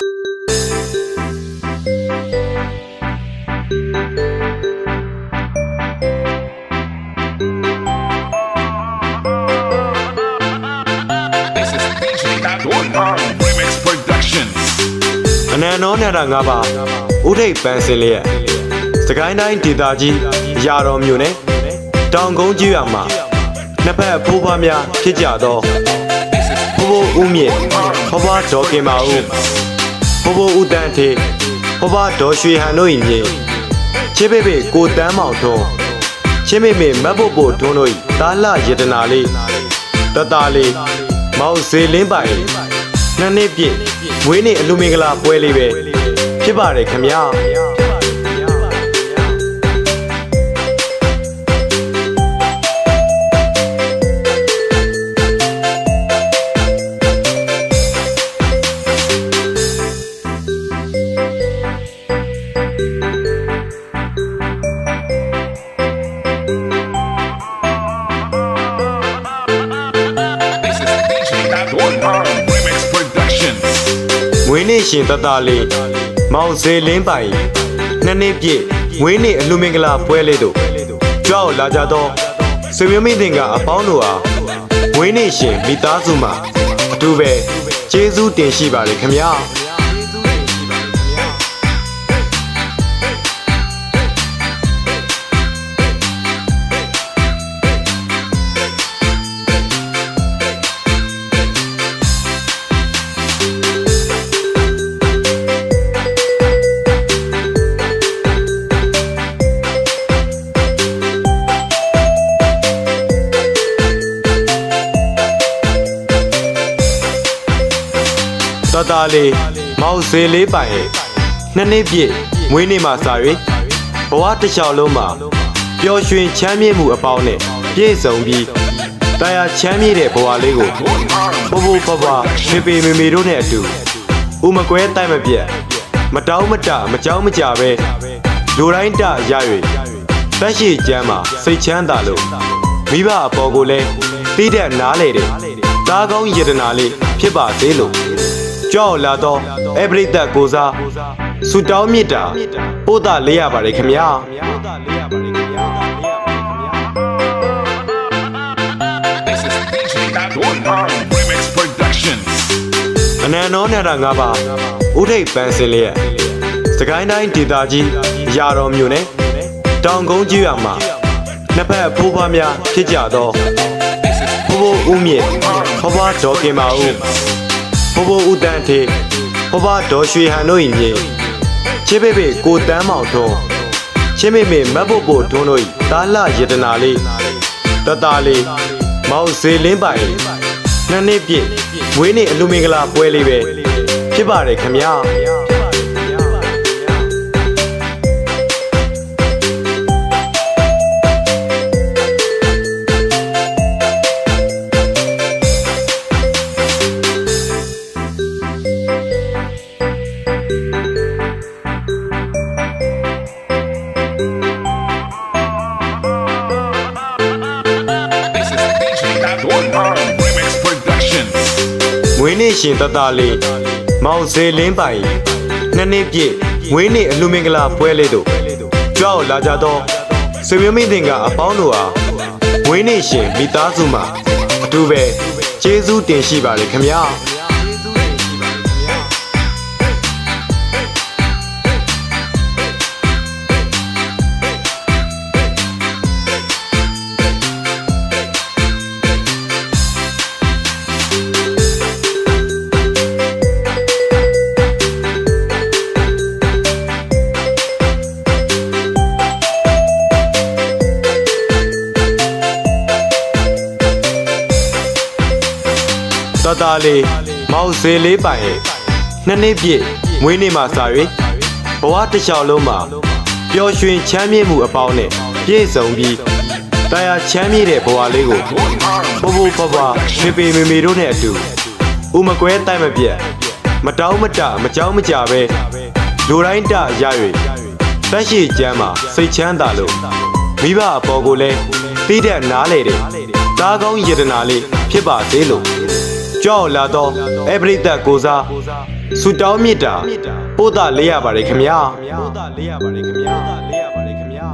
အနန္တောနန္ဒငါးပါးဥထိပ်ပန်းစင်လျက်စကိုင်းတိုင်းဒေသကြီးအရာတော်မြို့နယ်တောင်ကုန်းကြီးရွာမှာနှစ်ဖက်အဖိုးဖွားများဖြစ်ကြသောဖိုးဖိုးဦးမြင့်ဖွားဖွားဒေါ်ကင်မာဦး ဖိုးဖိုးဦးတန်းထေဖွားဖွားဒေါ်ရွှေဟန်တို့၏မြေချစ်ပေပေကိုတန်းမောင်ထွန်းချင်းမေမေမတ်ဖို့ဖို့ထွန်းတို့၏တာလယတနာလေးတတလေးမောင်စေလင်းပိုင်နှစ်နှစ်ပြည့်မွေးနေ့အလူမင်္ဂလာပွဲလေးပဲဖြစ်ပါတယ်ခင်ဗျာ ရှင်တတလေးမောင်စေလင်းပိုင်နှစ်နှစ်ပြည့်မွေးနေ့အလူမင်္ဂလာပွဲလေးတို့ကြွားလာကြသောဆွေမျိုးမိတင်ကအပေါင်းတို့အားမွေးနေ့ရှင်မိသားစုမှာအတူပဲကျေးဇူးတင်ရှိပါတယ်ခင်ဗျာ တတလေးမောင်စေလေးပိုင်ရဲ့နှစ်နှစ်ပြည့်မွေးနေ့မှာစာ၍ဘဝတစ်လျှောက်လုံးမှာပျော်ရွှင်ချမ်းမြေ့မှုအပေါင်းနဲ့ပြည့်စုံပြီးတရားချမ်းမြေ့တဲ့ဘဝလေးကိုဘိုးဘိုးဘွားဘွားဖေဖေမေမေတို့နဲ့အတူဥမကွဲတိုက်မပြတ်မတောင်းမတမကြောက်မကြပဲလူတိုင်းတရ၍တက်ရှိကျမ်းမှာစိတ်ချမ်းသာလို့မိဘအပေါ်ကိုလည်းတိတဲ့နားလေတယ်တားကောင်းယတနာလေးဖြစ်ပါသေးလို့ ကြောက်လာတော့အပရိသတ်ကိုစားဆူတောင်းမြစ်တာပို့တာလေးရပါတယ်ခင်ဗျာ This is DJ Dodon Remix Productions. အနန္တောနန္ဒငါးပါးဥထိပ်ပန်းစင်လျက်စကိုင်းတိုင်းဒေသကြီးအရာတော်မြို့နယ်တောင်ကုန်းကြီးရွာမှာနှစ်ဖက်အဖိုးဖွားများဖြစ်ကြသောဖိုးဖိုးဦးမြင့်ဖွားဖွားဒေါ်ကင်မာဦး ဖိုးဖိုးဦးတန်းထေဖွားဖွားဒေါ်ရွှေဟန်တို့၏မြေချစ်ပေပေကိုတန်းမောင်ထွန်းချင်းမေမေမတ်ဖို့ဖို့ထွန်းတို့၏တာလယတနာလေးတတလေးမောင်စေလင်းပိုင်နှစ်နှစ်ပြည့်မွေးနေ့အလူမင်္ဂလာပွဲလေးပဲဖြစ်ပါတယ်ခင်ဗျာ နေ့ရှင်တတလေးမောင်စေလင်းပိုင်နှစ်နှစ်ပြည့်မွေးနေ့အလူမင်္ဂလာပွဲလေးတို့ကြွားလာကြသောဆွေမျိုးမိတင်ကအပေါင်းတို့အားမွေးနေ့ရှင်မိသားစုမှာအတူပဲကျေးဇူးတင်ရှိပါတယ်ခင်ဗျာ တတလေးမောင်စေလေးပိုင်ရဲ့နှစ်နှစ်ပြည့်မွေးနေ့မှာစာ၍ဘဝတစ်လျှောက်လုံးမှာပျော်ရွှင်ချမ်းမြေ့မှုအပေါင်းနဲ့ပြည့်စုံပြီးတရားချမ်းမြေ့တဲ့ဘဝလေးကိုဘိုးဘိုးဘွားဘွားဖေဖေမေမေတို့နဲ့အတူဥမကွဲတိုက်မပြတ်မတောင်းမတမကြောက်မကြပဲလူတိုင်းတရ၍တက်ရှိကျမ်းမှာစိတ်ချမ်းသာလို့မိဘအပေါ်ကိုလည်းတိတဲ့နားလေတယ်တားကောင်းယတနာလေးဖြစ်ပါသေးလို့ ကြောက်လာတော့အပရိသတ်ကိုစားဆူတောင်းမြစ်တာပို့တာလေးရပါတယ်ခင်ဗျာပို့တာလေးရပါတယ်ခင်ဗျာလေးရပါတယ်ခင်ဗျာ